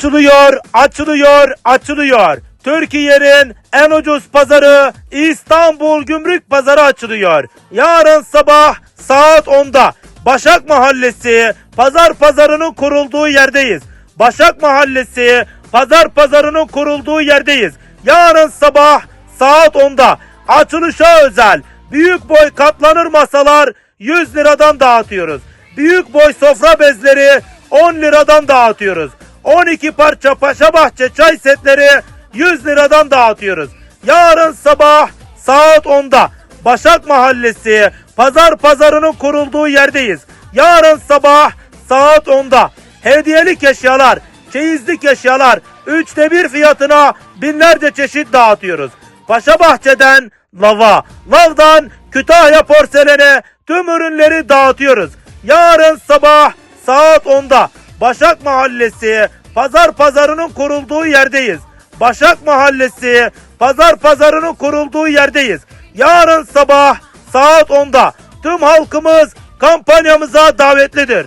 Açılıyor, açılıyor, açılıyor. Türkiye'nin en ucuz pazarı İstanbul Gümrük Pazarı açılıyor. Yarın sabah saat 10'da Başak Mahallesi Pazar Pazarı'nın kurulduğu yerdeyiz. Başak Mahallesi Pazar Pazarı'nın kurulduğu yerdeyiz. Yarın sabah saat 10'da açılışa özel büyük boy katlanır masalar 100 liradan dağıtıyoruz. Büyük boy sofra bezleri 10 liradan dağıtıyoruz. 12 parça Paşa Bahçe çay setleri 100 liradan dağıtıyoruz. Yarın sabah saat 10'da Başak Mahallesi Pazar Pazarı'nın kurulduğu yerdeyiz. Yarın sabah saat 10'da hediyelik eşyalar, çeyizlik eşyalar 3'te 1 fiyatına binlerce çeşit dağıtıyoruz. Paşa Bahçe'den lava, lavdan Kütahya porselene tüm ürünleri dağıtıyoruz. Yarın sabah saat 10'da Başak Mahallesi Pazar Pazarı'nın kurulduğu yerdeyiz. Başak Mahallesi Pazar Pazarı'nın kurulduğu yerdeyiz. Yarın sabah saat 10'da tüm halkımız kampanyamıza davetlidir.